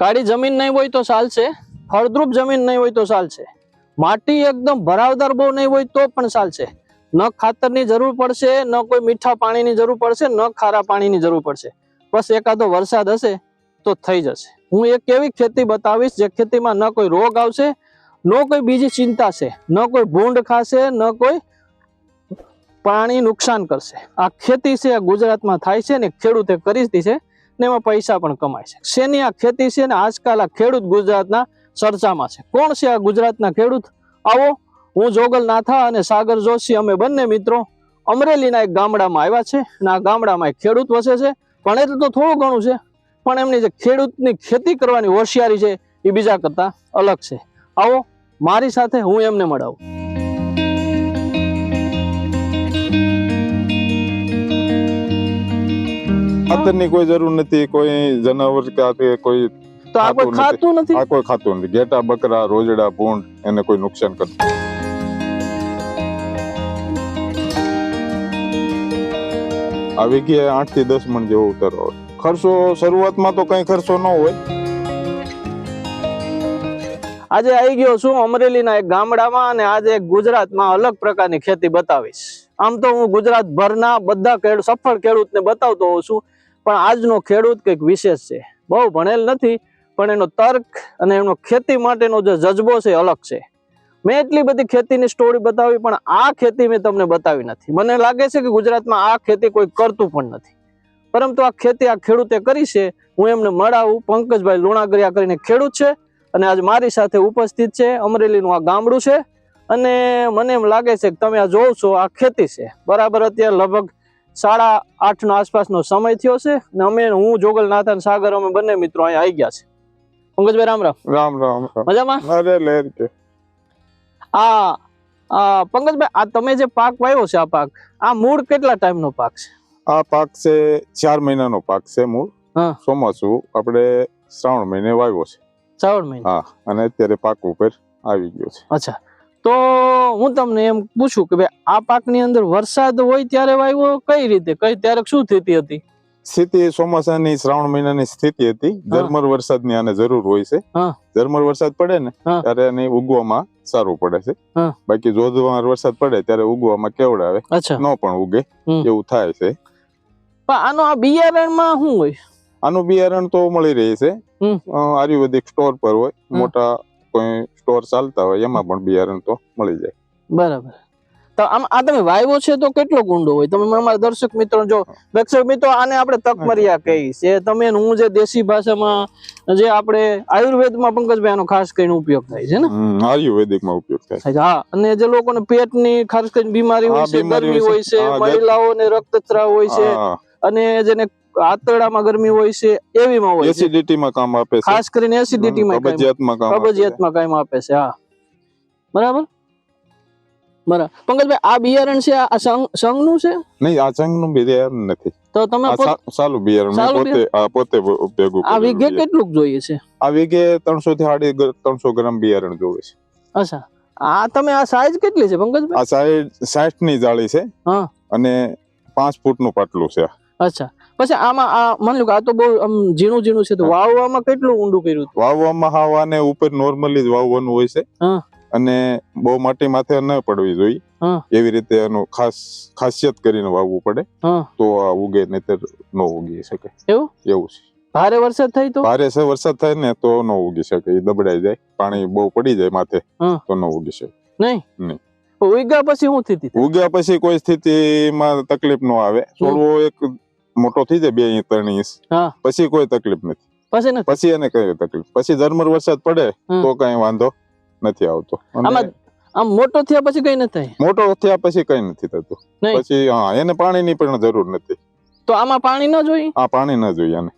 કાળી જમીન નહીં હોય તો ચાલશે, ફળદ્રુપ જમીન નહીં હોય તો ચાલશે. માટી એકદમ ભરાવદાર બહુ નહીં હોય તો પણ ચાલશે. ન ખાતરની જરૂર પડશે, ન કોઈ મીઠા પાણીની જરૂર પડશે, ન ખારા પાણીની જરૂર પડશે. બસ એકાદો વરસાદ હશે તો થઈ જશે. હું એક એવી ખેતી બતાવીશ જે ખેતીમાં ન કોઈ રોગ આવશે, ન કોઈ બીજી ચિંતા છે, ન કોઈ ભૂંડ ખાશે, ન કોઈ પાણી નુકસાન કરશે. આ ખેતી છે ગુજરાતમાં થાય છે ને ખેડૂતે કરી દીધી છે. ને એમાં પૈસા પણ કમાય છે. શેની આ ખેતી છે ને આજકાલ આ ખેડૂત ગુજરાતના ચર્ચામાં છે. કોણ છે આ ગુજરાતના ખેડૂત? આવો, હું જોગલ નાથા અને સાગર જોશી, અમે બંને મિત્રો અમરેલીના એક ગામડામાં આવ્યા છે અને આ ગામડામાં એક ખેડૂત વસે છે. પણ એટલું તો થોડું ઘણું છે, પણ એમની જે ખેડૂતની ખેતી કરવાની હોશિયારી છે એ બીજા કરતાં અલગ છે. આવો, મારી સાથે હું એમને મળાવું. ખાતરની કોઈ જરૂર નથી કોઈ જનાવર કે કોઈ તો આ કોઈ ખાતું નથી. આ કોઈ ખાતું નથી. ઘેટા બકરા રોજડા ભૂંડ એને કોઈ નુકસાન કરતું આ વીઘે આઠથી દસ મણ જેવો ઉતારો ખર્ચો શરૂઆતમાં તો કઈ ખર્ચો ન હોય. આજે આવી ગયો છું અમરેલીના એક ગામડામાં અને આજે ગુજરાતમાં અલગ પ્રકારની ખેતી બતાવીશ. આમ તો હું ગુજરાત ભરના બધા ખેડૂત સફળ ખેડૂતને બતાવતો હોઉં છું પણ આજનો ખેડૂત કંઈક વિશેષ છે. બહુ ભણેલ નથી, પણ એનો તર્ક અને એનો ખેતી માટેનો જે જજબો છે અલગ છે. મેં એટલી બધી ખેતીની સ્ટોરી બતાવી, પણ આ ખેતી મેં તમને બતાવી નથી. મને લાગે છે કે ગુજરાતમાં આ ખેતી કોઈ કરતું પણ નથી. પરંતુ આ ખેતી આ ખેડૂતે કરી છે. હું એમને મળાવું. પંકજભાઈ લુણાગરિયા કરીને ખેડૂત છે અને આજ મારી સાથે ઉપસ્થિત છે. અમરેલીનું આ ગામડું છે અને મને એમ લાગે છે કે તમે આ જોવ છો, આ ખેતી છે. બરાબર અત્યારે લગભગ સાડા આઠ નો આસપાસનો સમય થયો છે અને અમે હું જોગલનાથ અને સાગર અમે બંને મિત્રો અહીંયા આવી ગયા છે. પંકજભાઈ રામ રામ. રામ રામ મજામાં? અરે કે. આ આ પંકજભાઈ આ તમે જે પાક વાવ્યો છે આ પાક આ મૂળ કેટલા ટાઈમનો પાક છે? આ પાક છે ચાર મહિનાનો પાક છે મૂળ. હા. ચોમાસું આપણે શ્રાવણ મહિને વાવ્યો છે. શ્રાવણ મહિના. હા અને અત્યારે પાક ઉપર આવી ગયો છે. અચ્છા. તો હું તમને એમ પૂછું કે ભાઈ આ પાકની અંદર વરસાદ હોય ત્યારે વાવ્યો કઈ રીતે? કઈ ત્યારે શું સ્થિતિ હતી? સ્થિતિ ચોમાસાની શ્રાવણ મહિનાની સ્થિતિ હતી. ઝરમર વરસાદની આને જરૂર હોય છે. ઝરમર વરસાદ પડે ને ત્યારે એને ઉગવામાં સારું પડે છે. બાકી જોધવાર વરસાદ પડે ત્યારે ઉગવામાં કેવડાવે? ન પણ ઉગે. એવું થાય છે. પણ આનો આ બિયારણમાં શું હોય? આનું બિયારણ તો મળી રહે છે. આયુર્વેદિક સ્ટોર પર હોય. મોટા કોઈ સ્ટોર ચાલતા હોય એમાં પણ બિયારણ તો મળી જાય. બરાબર. તો આમ આ તમે વાયવો છે તો કેટલો ગુંડો હોય? તમે અમારા દર્શક મિત્રો જો દર્શક મિત્રો આને આપણે તકમરિયા કહી છે તમે હું જે દેશી ભાષામાં જે આપણે આયુર્વેદમાં પંકજભાઈ આનો ખાસ કરીને ઉપયોગ થાય છે ને? આયુર્વેદિકમાં ઉપયોગ થાય છે. હા અને જે લોકોને પેટની ખાસ કરીને બીમારી હોય છે ગરમી હોય છે. મહિલાઓને રક્તસ્રાવ હોય છે અને જેને આંતરડામાં ગરમી હોય છે એવીમાં હોય એસિડિટીમાં કામ આપે છે. ખાસ કરીને એસિડિટીમાં કબજિયાતમાં કામ કબજિયાતમાં કામ આપે છે હા. બરાબર? બરાબર. પંકજભાઈ આ બિયારણ છે આ સંઘ સંઘનું છે? નહીં આ સંઘનું બિયારણ નથી. તો તમે સાલું બિયારણ. પોતે આ પોતે ભેગું આ વીઘે કેટલું જોઈએ છે? આ વીઘે ત્રણસો થી સાડી ત્રણસો ગ્રામ બિયારણ જોવે છે. અચ્છા. આ તમે આ સાઈઝ કેટલી છે પંકજભાઈ? આ સાઈડ સાઠની જાળી છે હા. અને પાંચ ફૂટનું પાટલું છે અચ્છા. પછી આમાં આ માની લો કે આ તો બહુ આમ ઝીણું ઝીણું છે તો વાવવામાં કેટલું ઊંડું કર્યું વાવવામાં હાવ આને ઉપર નોર્મલી જ વાવવાનું હોય છે. અને બહુ માટી માથે ન પડવી જોઈએ. એવી રીતે એનું ખાસ ખાસિયત કરીને વાવવું પડે. તો આ ઉગે નહીતર ન ઉગી શકે. એવું? એવું છે. ભારે વરસાદ થાય તો? ભારે છે વરસાદ થાય ને તો ન ઉગી શકે. એ દબડાઈ જાય. પાણી બહુ પડી જાય માથે તો ન ઉગી શકે. નહીં? નહીં. ઉગ્યા પછી શું સ્થિતિ ઉગ્યા પછી કોઈ સ્થિતિમાં તકલીફ ન આવે. છોડવો એક મોટો થઈ જાય બે ઇંચ ત્રણ ઇંચ પછી કોઈ તકલીફ નથી. પછી નથી? પછી એને કઈ તકલીફ? પછી ઝરમર વરસાદ પડે તો કઈ વાંધો નથી આવતો. આમ મોટો થયા પછી કઈ નથી થાય? મોટો થયા પછી કઈ નથી થતું. પછી હા એને પાણીની પણ જરૂર નથી. તો આમાં પાણી ન જોઈએ? આ પાણી ન જોઈએ આને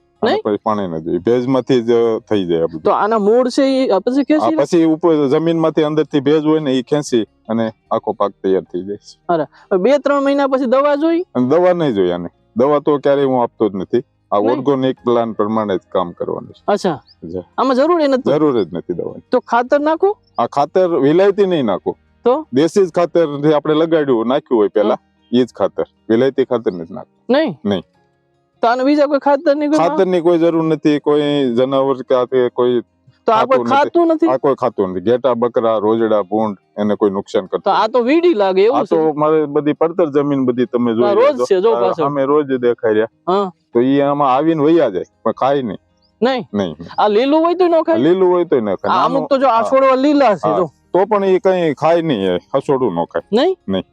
પાણી ન જોઈએ. ભેજમાંથી જ થઈ જાય તો આના મૂળ છે એ પછી ખેંચી? પછી ઉપર જમીનમાંથી અંદરથી ભેજ હોય ને એ ખેંચી અને આખો પાક તૈયાર થઈ જાય બે ત્રણ મહિના પછી દવા જોઈ? અને દવા નહીં જોઈએ આને. દવા તો ક્યારેય હું આપતો જ નથી. આ ઓર્ગોનિક પ્લાન પ્રમાણે જ કામ કરવાનું છે. અચ્છા. આમાં જરૂર નથી? જરૂર જ નથી દવા તો ખાતર નાખો? આ ખાતર વિલાયતી નહીં નાખો. તો? દેશી જ ખાતર આપણે લગાડ્યું નાખ્યું હોય પેલા એ જ ખાતર. વિલાયતી ખાતર નથી નાખવું નહીં? નહીં. તો આને બીજા કોઈ ખાતરની ખાતરની કોઈ જરૂર નથી. કોઈ જનાવર કે કોઈ તો આ કોઈ ખાતું નથી. આ કોઈ ખાતું નથી. ઘેટા બકરા રોજડા ભૂંડ એને કોઈ નુકસાન તો કરતું આ તો વીડી લાગે આ એવું તો મારે બધી પડતર જમીન બધી તમે જોઈ રોજ છે જો પાછળ અમે રોજ દેખાઈ રહ્યા. તો ઈ આમાં આવીને વયા જાય પણ ખાય નહીં. નહીં? નહીં. આ લીલું હોય તો ન ખાય? લીલું હોય તો ન ખાય. અમુક તો જો આ છોડવા લીલા છે જો. તો પણ એ કઈ ખાય નહીં હસોડું ન ખાય. નહીં? નહીં.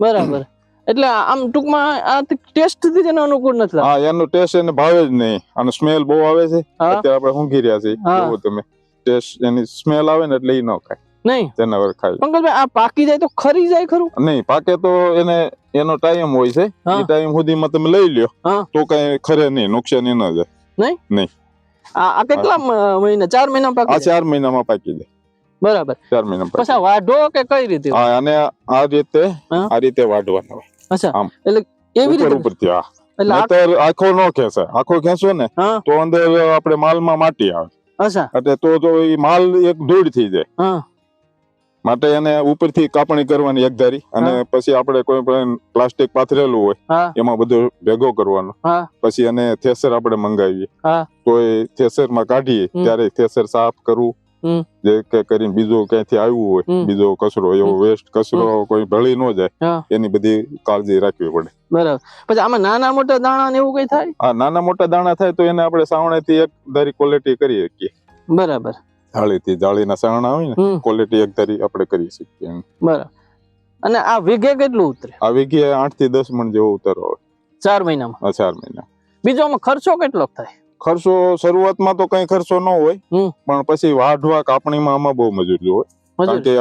બરાબર. એટલે આમ ટૂંકમાં આ ટેસ્ટથી એને અનુકૂળ નથી હા એનો ટેસ્ટ એને ભાવે જ નહીં. અને સ્મેલ બહુ આવે છે. અત્યારે આપણે ઊંઘી રહ્યા છીએ. જોવો તમે. ટેસ્ટ એની સ્મેલ આવે ને એટલે એ ન ખાય. નહીં. જનાવર ખાય. પંકજભાઈ આ પાકી જાય તો ખરી જાય ખરું? નહીં પાકે તો એને એનો ટાઈમ હોય છે. એ ટાઈમ સુધીમાં તમે લઈ લ્યો. તો કઈ ખરે નહીં નુકસાની ન જાય આ આ કેટલા મહિના? ચાર મહિના પાકી આ ચાર મહિનામાં પાકી જાય. બરાબર. ચાર મહિનામાં પછી વાઢો કે કઈ રીતે? હા અને આ રીતે આ રીતે વાઢવાના હોય. અચ્છા. આમ. એટલે એવી ઉપર રીતે ઉપરથી હા. એટલે આખો ન ખેંચે. આખો ખેંચો ને તો અંદર આપણે માલમાં માટી આવે. અચ્છા. એટલે તો તો એ માલ એક ધૂળ થઈ જાય. માટે એને ઉપરથી કાપણી કરવાની એક ધારી અને પછી આપણે કોઈ પણ પ્લાસ્ટિક પાથરેલું હોય એમાં બધું ભેગો કરવાનો. પછી એને થેસર આપણે મંગાવીએ. તો એ થેસરમાં કાઢીએ ત્યારે થેસર સાફ કરવું. જે કે કરીને બીજું ક્યાંથી આવ્યું હોય બીજો કચરો એવો વેસ્ટ કચરો કોઈ ભળી ન જાય એની બધી કાળજી રાખવી પડે. બરાબર. પછી આમાં નાના મોટા દાણા ને એવું કઈ થાય? હા નાના મોટા દાણા થાય તો એને આપણે સાવણેથી એક ધારી ક્વોલિટી કરી શકીએ. બરાબર. જાળી થી જાળીના સાવણા હોય ને ક્વોલિટી એક ધારી આપણે કરી શકીએ બરાબર. અને આ વીઘે કેટલું ઉતરે? આ વીઘે આઠથી દસ મણ જેવો ઉતારો હોય. ચાર મહિનામાં. ચાર મહિના. બીજો આમાં ખર્ચો કેટલો થાય? ખર્ચો શરૂઆતમાં તો કઈ ખર્ચો ન હોય પણ પછી વાઢવા કાપણીમાં આમાં બહુ મજૂર હોય. કારણ કે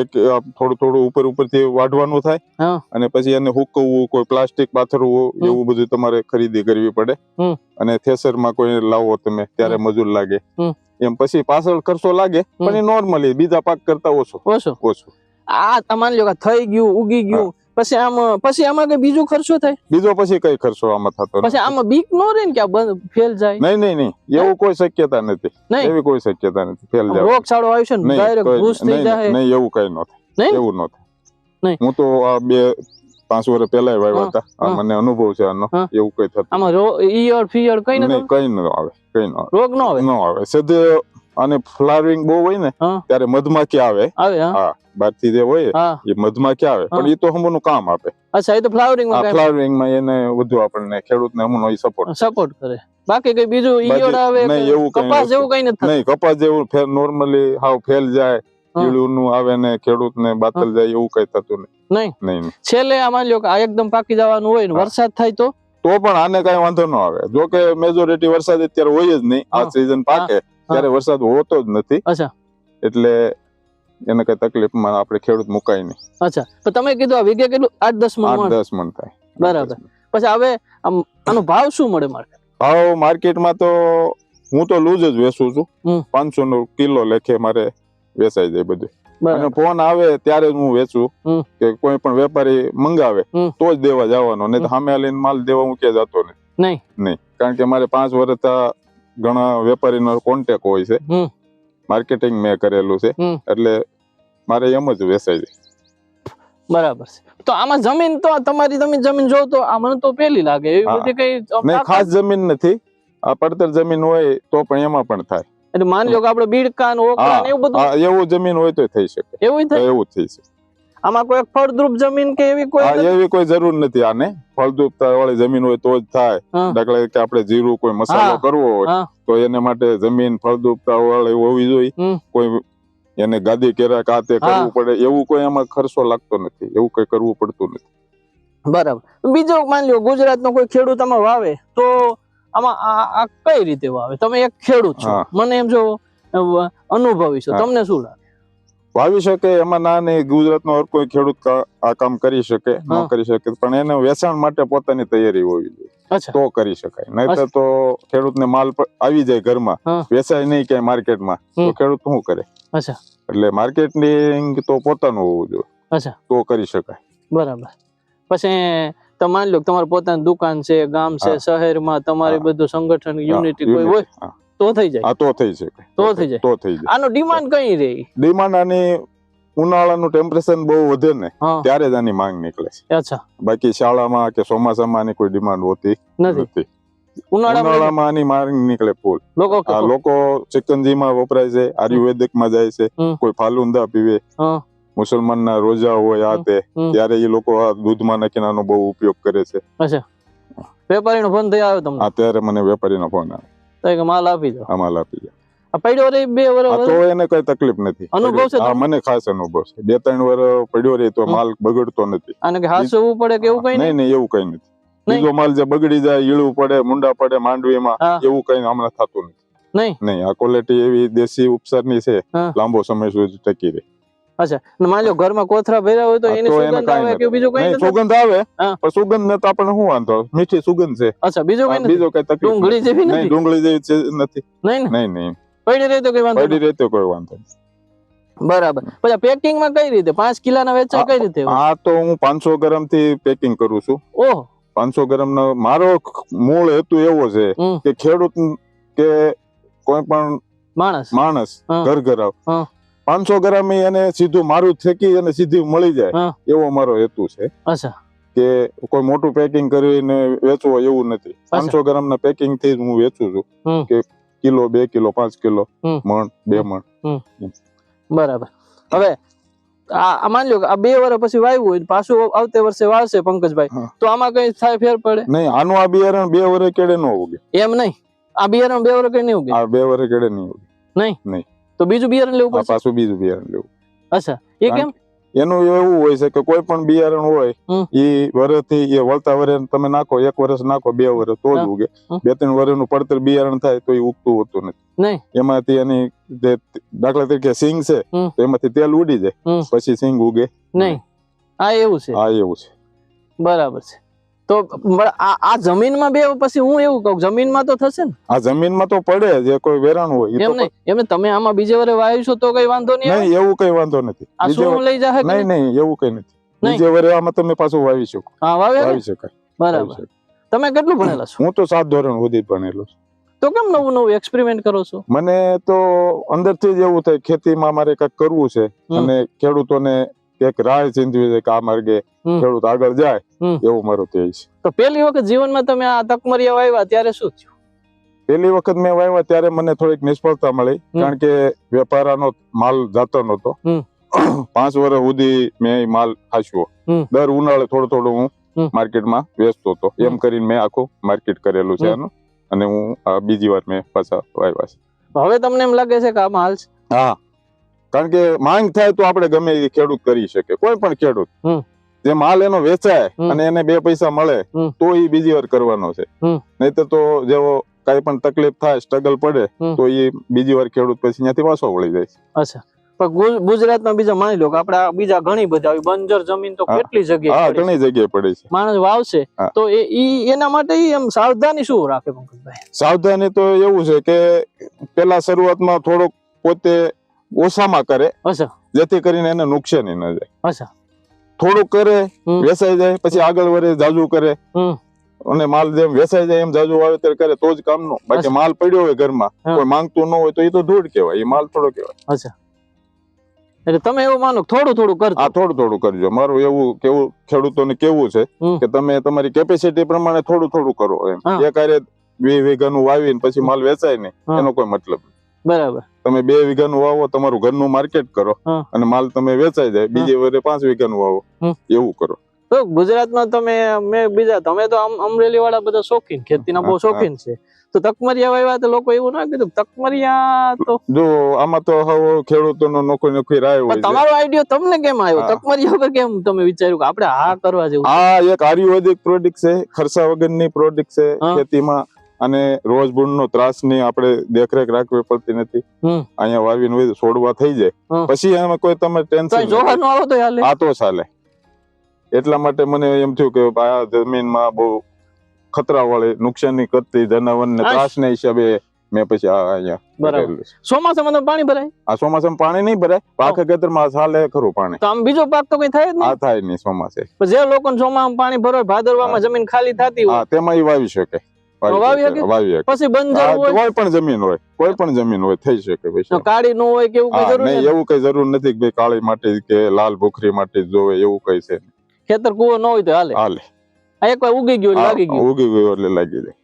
એક થોડું થોડું ઉપર ઉપરથી વાઢવાનું થાય અને પછી એને હુકવવું કોઈ પ્લાસ્ટિક પાથરવું એવું બધું તમારે ખરીદી કરવી પડે. અને અને થેસરમાં કોઈ લાવો તમે ત્યારે મજૂર લાગે. એમ પછી પાછળ ખર્ચો લાગે પણ એ નોર્મલી બીજા પાક કરતા ઓછો ઓછો. ઓછો. આ તમારે થઈ ગયું ઉગી ગયું પછી આમ પછી આમાં કઈ બીજો ખર્ચો થાય? બીજો પછી કઈ ખર્ચો આમાં થતો પછી આમાં બીક નો રહે ને કે આ ફેલ જાય? નહીં નહીં નહીં. એવું કોઈ શક્યતા નથી. એવી કોઈ શક્યતા નથી. ફેલ જાય. રોગચાળો આવશે ને નહીં ડાયરેક્ટ ઘૂસ થઈ જાય. નહીં એવું કઈ ન થાય? એવું ન થાય. હું તો આ બે પાંચ વર્ષ પહેલા વાવ્યા હતા. મને અનુભવ છે આનો. એવું કઈ થતું આમાં ઈયળ ફિયળ કઈ નથી કઈ ન આવે કઈ ન આવે. રોગ ન આવે? ન આવે. સીધે આને ફ્લાવરિંગ બહુ હોય ને ત્યારે મધમાખી આવે. આવે હા. બહારથી જે હોય એ મધમાખી આવે. પણ એ તો હમણાં કામ આપે. અચ્છા એ તો ફ્લાવરિંગમાં ફ્લાવરિંગમાં એને વધુ આપણને ખેડૂતને હમણાં સપોર્ટ સપોર્ટ કરે. બાકી કઈ બીજું ઈયળ આવે એવું કપાસ જેવું કઈ નથી નહીં કપાસ જેવું નોર્મલી હાવ ફેલ જાય. આવે ને ખેડૂત ને બાતલ જાય એવું કઈ થતું નહીં. છેલ્લે આમાં લ્યો કે આ એકદમ પાકી જવાનું હોય ને વરસાદ થાય તો? તો પણ આને કઈ વાંધો ન આવે. જો કે મેજોરિટી વરસાદ અત્યારે હોય જ નહીં. આ. સિઝન પાકે. ત્યારે વરસાદ હોતો જ નથી અચ્છા. એટલે એને કઈ તકલીફમાં આપણે ખેડૂત મુકાય નહીં. અચ્છા. તો તમે કીધું આ વીઘે કેટલું? આઠ દસ મણ આઠ દસ મણ થાય. બરાબર. પછી હવે આનો ભાવ શું મળે માર્કેટ? ભાવ માર્કેટમાં તો હું તો લૂજ જ વેચું છું. પાંચસો નો કિલો લેખે મારે વેચાઈ જાય બધું. અને ફોન આવે ત્યારે જ હું વેચું કે કોઈ પણ વેપારી મંગાવે તો જ દેવા જવાનો. નહીં તો સામે લઈને માલ દેવા હું ક્યાં જતો નહીં. નહીં. કારણ કે મારે પાંચ વર્ષ ઘણા વેપારીનો કોન્ટેક હોય છે. માર્કેટિંગ મેં કરેલું છે. એટલે મારે એમ જ વેચાય છે. બરાબર છે. તો આમાં જમીન તો તમારી તમે જમીન જોવ તો આ મને તો પેલી લાગે. એવી બધી કઈ નહીં ખાસ જમીન નથી. આ પડતર જમીન હોય તો પણ એમાં પણ થાય. એટલે માની લો કે આપણે બીડકા ને ઓકળા ને એવું બધું? એવું જમીન હોય તો થઈ શકે. એવું થાય? એવું થઈ શકે. આમાં કોઈ ફળદ્રુપ જમીન કે એવી કોઈ એવી કોઈ જરૂર નથી આને. ફળદ્રુપતા વાળી જમીન હોય તો જ થાય. દાખલા કે આપણે જીરું કોઈ મસાલો કરવો હોય તો એને માટે જમીન ફળદ્રુપતા વાળી હોવી જોઈએ. કોઈ એને ગાદી કેરા કાતે કરવું પડે એવું કોઈ એમાં ખર્ચો લાગતો નથી. એવું કઈ કરવું પડતું નથી. બરાબર. બીજો માની લો ગુજરાત નો કોઈ ખેડૂત આમાં વાવે તો આમાં આ કઈ રીતે વાવે? તમે એક ખેડૂત છો. મને એમ જો અનુભવી છો. તમને શું લાગે? વાવી શકે એમાં ના નહીં ગુજરાતનો હર કોઈ ખેડૂત આ કામ કરી શકે ન કરી શકે પણ એને વેચાણ માટે પોતાની તૈયારી હોવી જોઈએ. તો કરી શકાય. નહીતર તો ખેડૂતને માલ આવી જાય ઘરમાં વેચાય નહીં ક્યાંય માર્કેટમાં તો ખેડૂત શું કરે? એટલે માર્કેટિંગ તો પોતાનું હોવું જોઈએ. તો કરી શકાય. બરાબર. પછી તમે માની લો તમારી પોતાની દુકાન છે ગામ છે શહેરમાં તમારી બધું સંગઠન યુનિટી કોઈ હોય. તો થઈ જાય. હા તો થઈ શકે. તો થઈ જાય. તો થઈ જાય. આનો ડિમાન્ડ કઈ રહે? ડિમાન્ડ આની ઉનાળાનું ટેમ્પરેચર બહુ વધે ને ત્યારે જ આની માંગ નીકળે છે. અચ્છા. બાકી શાળામાં કે ચોમાસામાં આની કોઈ ડિમાન્ડ હોતી નથી. ઉનાળામાં આની માંગ નીકળે ફૂલ લોકો લોકો ચિકનજીમાં વપરાય છે આયુર્વેદિકમાં જાય છે. કોઈ ફાલુંદા પીવે મુસલમાન મુસલમાનના રોજા હોય આ તે ત્યારે એ લોકો આ દૂધમાં નાખીને આનો બહુ ઉપયોગ કરે છે. અચ્છા. વેપારીનો ફોન થઈ આવ્યો તમને? અત્યારે મને વેપારીનો ફોન આવે. તો કે માલ આપી દો. આમાં આપી જાય આ પડ્યો રે બે આ તો એને કઈ તકલીફ નથી. અનુભવ છે હા મને ખાસ અનુભવ છે. બે ત્રણ વાર પડ્યો રહે તો માલ બગડતો નથી. આને કે હાસવું પડે કે એવું કઈ નહીં નહીં? નહીં એવું કઈ નથી. બીજો માલ જે બગડી જાય ઈળું પડે મુંડા પડે માંડવીમાં. એવું કઈ હમણાં થતું નથી. નહીં? નહીં આ ક્વોલિટી એવી દેશી ઉપચારની છે. લાંબો સમય સુધી ટકી રહે. અચ્છા. ને માની ઘરમાં કોથરા ભર્યા હોય તો એની સુગંધ આવે કે બીજું કઈ નથી? સુગંધ આવે પણ સુગંધ ને તો આપણને શું વાંધો? મીઠી સુગંધ છે. અચ્છા બીજો કઈ બીજો કઈ તકલીફ ડુંગળી. જેવી નહીં નથી? ડુંગળી જેવી નથી. નહીં નહીં નહીં. પડી રહી તો કઈ વાંધો પડી રહેતો કોઈ વાંધો. બરાબર. પછી પેકિંગમાં કઈ રીતે? પાંચ કિલાના વેચાણ કઈ રીતે હા તો હું પાંચસો ગ્રામથી પેકિંગ કરું છું. ઓહ. પાંચસો ગ્રામ નો મારો મૂળ હેતુ એવો છે કે ખેડૂત કે કોઈ પણ માણસ. માણસ ઘર ઘર. પાંચસો ગ્રામ એને સીધું મારું થેકી અને સીધું મળી જાય. એવો મારો હેતુ છે. કે કોઈ મોટું પેકિંગ કરીને વેચવો એવું નથી. પાંચસો ગ્રામ ના પેકિંગથી જ હું વેચું છું. કે કિલો બે કિલો પાંચ કિલો મણ બે મણ. બરાબર. હવે આ માની લો કે આ બે વર્ષ પછી વાવ્યું હોય પાછું આવતે વર્ષે વાવશે પંકજભાઈ. તો આમાં કઈ થાય ફેર પડે? નહીં આનું આ બિયારણ બે વર્ષ કેડે ન ઉગે. એમ નહીં. આ બિયારણ બે વર્ષ કઈ નહીં ઉગે? આ બે વર્ષ કેડે નહીં ઉગે. તો બીજું બિયારણ લેવું પડશે? પાછું બીજું બિયારણ લેવું. અચ્છા એ કેમ એનું એવું હોય છે કે કોઈ પણ બિયારણ હોય એ વર્ષથી એ વળતા વર્ષ તમે નાખો એક વર્ષ નાખો બે વર્ષ તો જ ઉગે. બે ત્રણ વર્ષનું પડતર બિયારણ થાય તો એ ઉગતું હોતું નથી. એમાંથી એની જે દાખલા તરીકે સિંગ છે તો એમાંથી તેલ ઉડી જાય. પછી સિંગ ઉગે. નહીં. આ એવું છે? આ એવું છે. બરાબર છે. તો આ જમીનમાં બે પછી હું એવું કહું જમીનમાં તો થશે ને. આ જમીનમાં તો પડે જે કોઈ વેરાણ હોય એમ નહીં. એમ તમે આમાં બીજે વારે વાયુ છો તો કઈ વાંધો નહીં નહીં એવું કઈ વાંધો નથી. આ શું લઈ જાય નહીં નહીં એવું કઈ નથી. બીજે વરે આમાં તમે પાછું વાવી શકો. હા વાવે શકાય. બરાબર. તમે કેટલું ભણેલા છો? હું તો સાત ધોરણ સુધી ભણેલો છું. તો કેમ નવું નવું એક્સપેરિમેન્ટ કરો છો? મને તો અંદરથી જ એવું થાય ખેતીમાં મારે કંઈક કરવું છે. અને ખેડૂતોને એક રાહ ચીંધવી છે કે આ માર્ગે ખેડૂત આગળ જાય એવું મારો ધ્યેય છે. તો પહેલી વખત જીવનમાં તમે આ તકમરિયા વાવ્યા ત્યારે શું થયું? પહેલી વખત મેં વાવ્યા ત્યારે મને થોડીક નિષ્ફળતા મળી કારણ કે વેપારાનો માલ જાતો નતો પાંચ વર્ષ સુધી મેં માલ ખાસ્યો. દર ઉનાળે થોડું થોડું હું. માર્કેટમાં વેચતો હતો. એમ કરીને મેં આખું માર્કેટ કરેલું છે એનું અને હું બીજી વાર મેં પાછા વાવ્યા છે. હવે તમને એમ લાગે છે કે આમાં હાલ છે? હા. કારણ કે માંગ થાય તો આપણે ગમે એ ખેડૂત કરી શકે કોઈ પણ ખેડૂત જે માલ એનો વેચાય અને એને બે પૈસા મળે તો એ બીજી વાર કરવાનો છે. નહીતર તો જેવો કઈ પણ તકલીફ થાય સ્ટ્રગલ પડે તો એ બીજી વાર ખેડૂત પછી ત્યાંથી પાછો વળી જાય અચ્છા. પણ ગુજરાતમાં બીજા માની લો કે આપણે આ બીજા ઘણી બધા બંજર જમીન તો. કેટલી જગ્યાએ હા ઘણી જગ્યાએ પડે છે. માણસ વાવશે તો એ એના માટે એમ સાવધાની શું રાખે પંકજભાઈ? સાવધાની તો એવું છે કે પેલા શરૂઆતમાં થોડોક પોતે ઓછામાં કરે જેથી કરીને એને નુકસાની ન જાય. થોડું કરે વેસાઈ જાય પછી આગળ વરે જાજુ કરે. અને માલ જેમ વેસાઈ જાય એમ જાજુ વાવેતર કરે તો જ કામનો. બાકી માલ પડ્યો હોય ઘરમાં. કોઈ માંગતું ન હોય તો એ તો ધૂળ કહેવાય એ માલ થોડો કહેવાય. અચ્છા. એટલે તમે એવું માનો થોડું થોડું કરજો. હા થોડું થોડું કરજો. મારું એવું કેવું ખેડૂતોને કેવું છે કે તમે તમારી કેપેસિટી પ્રમાણે થોડું થોડું કરો એમ. એક આરે બે વીઘાનું વાવીને પછી માલ વેચાય નહીં એનો કોઈ મતલબ. બરાબર. તમે બે વીઘાનું વાવો તમારું ઘરનું માર્કેટ કરો અને માલ તમે વેચાઈ જાય બીજે વરે પાંચ વીઘાનું વાવો. એવું કરો. તો ગુજરાતમાં તમે મેં બીજા તમે તો આમ અમરેલી વાળા બધા શોખીન ખેતીના બહુ શોખીન છે. તો તકમરિયા વાવ્યા તો લોકો એવું ના કીધું તકમરિયા તો જો આમાં તો હવે ખેડૂતોનો નોખી નોખી રાય હોય તમારો આઈડિયો તમને કેમ આવ્યો. તકમરિયા વગર કેમ તમે વિચાર્યું કે આપણે આ કરવા જેવું આ એક આયુર્વેદિક પ્રોડક્ટ છે ખર્ચા વગરની પ્રોડક્ટ છે ખેતીમાં. અને રોજબૂણનો ત્રાસની આપણે દેખરેખ રાખવી પડતી નથી. અહીંયા વાવીને હોય છોડવા થઈ જાય. પછી એમાં કોઈ તમે ટેન્શન જોવાનું આવો તો આ તો ચાલે. એટલા માટે મને એમ થયું કે આ જમીનમાં બહુ ખતરા વાળી નુકસાની કરતી જનાવરને ત્રાસ ત્રાસના હિસાબે મેં પછી અહીંયા બરાબર. ચોમાસામાં તો પાણી ભરાય? આ ચોમાસામાં પાણી નહીં ભરાય. પાક ખેતરમાં ચાલે ખરું પાણી. તો આમ બીજો પાક તો કઈ થાય જ આ થાય નહીં ચોમાસે. જે લોકો ચોમાસામાં પાણી ભરાય ભાદરવામાં જમીન ખાલી થતી હોય. તેમાં વાવી શકે. વાવી શકે, શકે? વાવી શકે. પછી બંજર હોય? કોઈ પણ જમીન હોય કોઈ પણ જમીન હોય થઈ શકે તો કાળી નું હોય કે એવું કઈ જરૂર નહીં એવું કઈ જરૂર નથી કે કાળી માટી કે લાલ ભૂખરી માટે જોવે એવું કઈ છે ખેતર કુવો ન હોય તો હાલે. હાલે. એક વાર ઉગી ગયું લાગી ગયું. ઉગી ગયું એટલે લાગી જાય.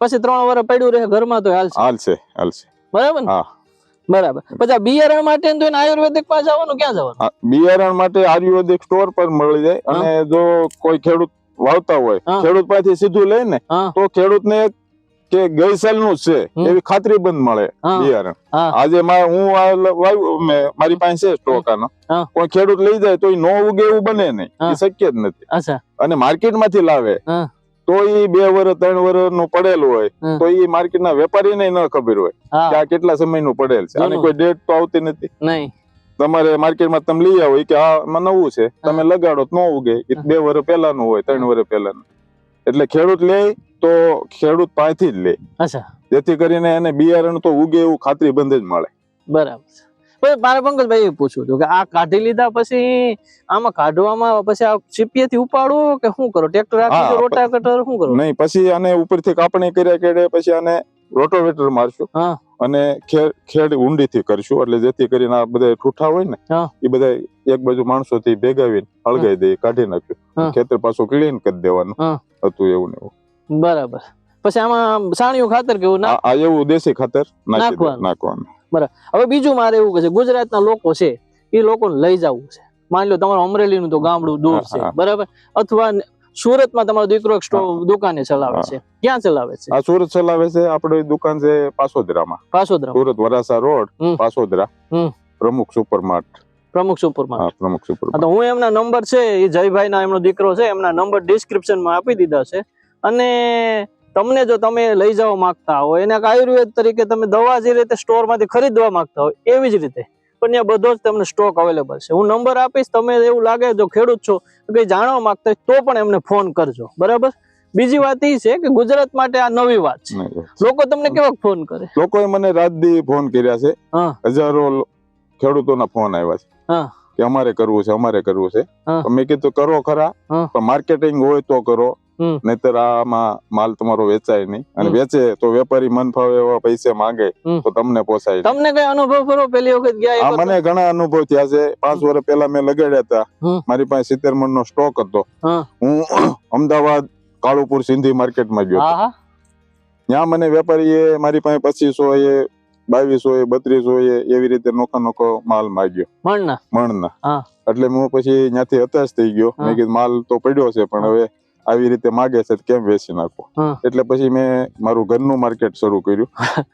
પછી ત્રણ વર્ષ પડ્યું રહે ઘરમાં તો હાલશે. હાલશે હાલશે. બરાબર હા. બરાબર. પછી બિયારણ માટે તો આયુર્વેદિક પાસે જવાનું ક્યાં જવાનું? બિયારણ માટે આયુર્વેદિક સ્ટોર પર મળી જાય અને જો કોઈ ખેડૂત વાવતા હોય ખેડૂત પાસેથી સીધું લઈ ને. તો ખેડૂતને કે ગઈ સાલનું છે એવી ખાતરી બંધ મળે બિયારણ. આજે હું મારી પાસે સ્ટોક આનો. કોઈ ખેડૂત લઈ જાય તો એ નો ઉગે એવું બને નહીં. એ શક્ય જ નથી. અને માર્કેટમાંથી લાવે તો એ બે વર્ષ ત્રણ વર્ષનું પડેલું હોય તો એ માર્કેટના વેપારીને ન ખબર હોય કે આ કેટલા સમયનું પડેલ છે. આની કોઈ ડેટ તો આવતી નથી. નહીં. તમારે માર્કેટમાં તમે લઈ આવો કે આ નવું છે. તમે લગાડો તો ન ઉગે. એ બે વર્ષ પહેલાનું હોય ત્રણ વર્ષ પહેલાનું. એટલે ખેડૂત લે તો ખેડૂત પાસેથી જ લે. અચ્છા. જેથી કરીને એને બિયારણ તો ઉગે એવું ખાતરી બંધ જ મળે. બરાબર મારે પંકજભાઈ એ પૂછવું હતું કે આ કાઢી લીધા પછી આમાં કાઢવામાં પછી આ સીપીએ થી ઉપાડો કે શું કરો? ટ્રેક્ટર રાખી રોટા શું કરો? નહીં પછી આને ઉપરથી કાપણી કર્યા કેડે પછી આને રોટોવેટર મારશું. હા. અને ખેડ ખેડ ઊંડીથી કરશું એટલે જેથી કરીને આ બધા ઠૂઠા હોય ને એ બધા એક બાજુ માણસો થી ભેગાવીને હળગાઈ દઈએ કાઢી નાખ્યું ખેતર પાછું ક્લીન કરી દેવાનું. હતું એવું ને એવું. બરાબર. પછી આમાં સાણિયું ખાતર કેવું? ના આ એવું દેશી ખાતર નાખી નાખવાનું. બરાબર. હવે બીજું મારે એવું કે છે ગુજરાતના લોકો છે એ લોકોને લઈ જવું છે. માની લો તમારું અમરેલી નું તો ગામડું દૂર છે બરાબર? અથવા સુરતમાં તમારો દીકરો એક દુકાને ચલાવે છે. ક્યાં ચલાવે છે? આ સુરત ચલાવે છે. આપણી દુકાન છે પાસોદરામાં. પાસોદરા. સુરત વરાસા રોડ પાસોદરા. પ્રમુખ સુપરમાર્ટ. પ્રમુખ સુપરમાર્ટ. પ્રમુખ સુપરમાર્ટ. તો હું એમના નંબર છે એ જયભાઈ ના એમનો દીકરો છે એમના નંબર ડિસ્ક્રિપ્શનમાં આપી દીધા છે. અને તમને જો તમે લઈ જવા માંગતા હો એને આયુર્વેદ તરીકે તમે દવા જે રીતે સ્ટોરમાંથી ખરીદવા માંગતા હોય એવી જ રીતે. પણ ત્યાં બધો જ તમને સ્ટોક અવેલેબલ છે. હું નંબર આપીશ તમે એવું લાગે જો ખેડૂત છો કે કંઈ જાણવા માંગતા તો પણ એમને ફોન કરજો. બરાબર? બીજી વાત એ છે કે ગુજરાત માટે આ નવી વાત છે. લોકો તમને કેવો ફોન કરે? લોકોએ મને રાત દી ફોન કર્યા છે. હજારો ખેડૂતોના ફોન આવ્યા છે કે અમારે કરવું છે અમારે કરવું છે. મેં કીધું કરો ખરા. પણ માર્કેટિંગ હોય તો કરો. નહીતર આમાં માલ તમારો વેચાય નહીં. અને વેચે તો વેપારી મન ફાવે એવા પૈસે માંગે તો તમને પોસાય તમને કઈ અનુભવ કરો પેલી વખત ગયા મને ઘણા અનુભવ થયા છે. પાંચ વર્ષ પહેલા મેં લગાડ્યા હતા. મારી પાસે સિત્તેર મણ નો સ્ટોક હતો. હું. અમદાવાદ કાળુપુર સિંધી માર્કેટમાં ગયો ત્યાં મને વેપારીએ મારી પાસે પચીસો એ બાવીસો એ બત્રીસો એ એવી રીતે નોખા નોખો માલ માગ્યો. મણના? મણના. એટલે હું પછી ત્યાંથી હતાશ થઈ ગયો. મેં કીધું માલ તો પડ્યો છે પણ હવે આવી રીતે માગે છે કેમ વેચી નાખો? એટલે પછી મેં મારું ઘરનું માર્કેટ શરૂ કર્યું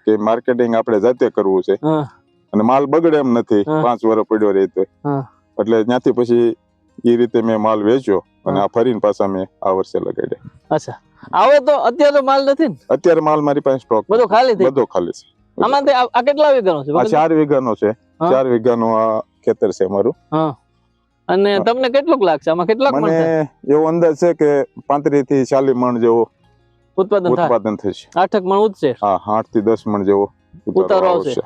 કે માર્કેટિંગ આપણે જાતે કરવું છે. અને માલ બગડે એમ નથી. પાંચ વર્ષ પડ્યો રહે તો. એટલે ત્યાંથી પછી એ રીતે મેં માલ વેચ્યો અને આ ફરીને પાછા મેં આ વર્ષે લગાડ્યા. અચ્છા. હવે તો અત્યારે માલ નથી ને? અત્યારે માલ મારી પાસે સ્ટોક બધો ખાલી બધો ખાલી છે. આમાં આ કેટલા વીઘાનો છે? આ ચાર વીઘાનો છે. ચાર વીઘાનો આ ખેતર છે મારું. હા. અને તમને કેટલું લાગશે? આમાં કેટલાક? મને એવો અંદાજ છે કે પાંત્રીસથી ચાલીસ મણ જેવો ઉત્પાદન ઉત્પાદન થશે. આઠક મણ ઉઠશે હા 8 થી 10 મણ જેવો ઉતારો આવશે.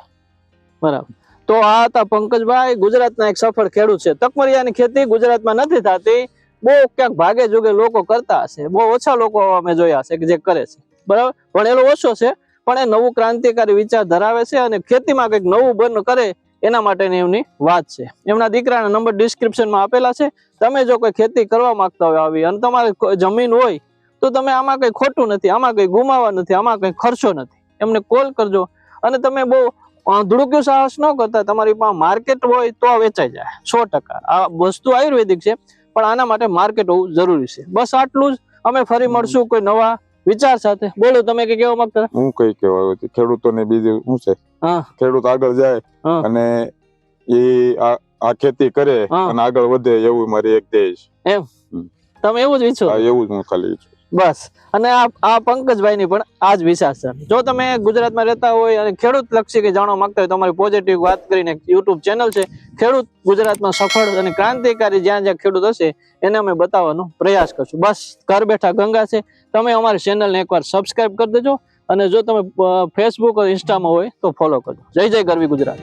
બરાબર. તો આ હતા પંકજભાઈ ગુજરાતના એક સફળ ખેડૂત છે. તકમરિયાની ખેતી ગુજરાતમાં નથી થતી. બહુ ક્યાંક ભાગે જોગે લોકો કરતા હશે. બહુ ઓછા લોકો અમે જોયા છે કે જે કરે છે. બરાબર? ભણેલો ઓછો છે. પણ એ નવું ક્રાંતિકારી વિચાર ધરાવે છે અને ખેતીમાં કંઈક નવું બન કરે એના માટેની એમની વાત છે. એમના દીકરાના નંબર ડિસ્ક્રિપ્શનમાં આપેલા છે. તમે જો કોઈ ખેતી કરવા માંગતા હોય આવી અને તમારે જમીન હોય, તો તમે આમાં કંઈ ખોટું નથી, આમાં કંઈ ગુમાવા નથી, આમાં કંઈ ખર્ચો નથી. એમને કોલ કરજો અને તમે બહુ ધુડુક્યું સાહસ ન કરતા, તમારી પાસે માર્કેટ હોય તો આ વેચાઈ જાય, સો ટકા. આ વસ્તુ આયુર્વેદિક છે, પણ આના માટે માર્કેટ હોવું જરૂરી છે. બસ આટલું જ. અમે ફરી મળશું કોઈ નવા વિચાર સાથે. બોલો, તમે કે કેવા માંગતા હું કઈ કેવા ખેડૂતોને બીજું શું છે? ખેડૂત આગળ જાય અને એ આ ખેતી કરે અને આગળ વધે એવું મારી એક ધ્યેય છે. તમે એવું જ ઈચ્છો? એવું જ હું ખાલી ઈચ્છું. બસ. અને આ આ પંકજભાઈની પણ આ જ વિચાર છે. જો તમે ગુજરાતમાં રહેતા હોય અને ખેડૂત લક્ષી કે જાણવા માંગતા હોય તમારી પોઝિટિવ વાત કરીને યુટ્યુબ ચેનલ છે. ખેડૂત ગુજરાતમાં સફળ અને ક્રાંતિકારી જ્યાં જ્યાં ખેડૂત હશે એને અમે બતાવવાનો પ્રયાસ કરશું. બસ. ઘર બેઠા ગંગા છે. તમે અમારી ચેનલને એકવાર સબસ્ક્રાઈબ કરી દેજો. અને જો તમે ફેસબુક ઇન્સ્ટામાં હોય તો ફોલો કરજો. જય જય ગરવી ગુજરાત.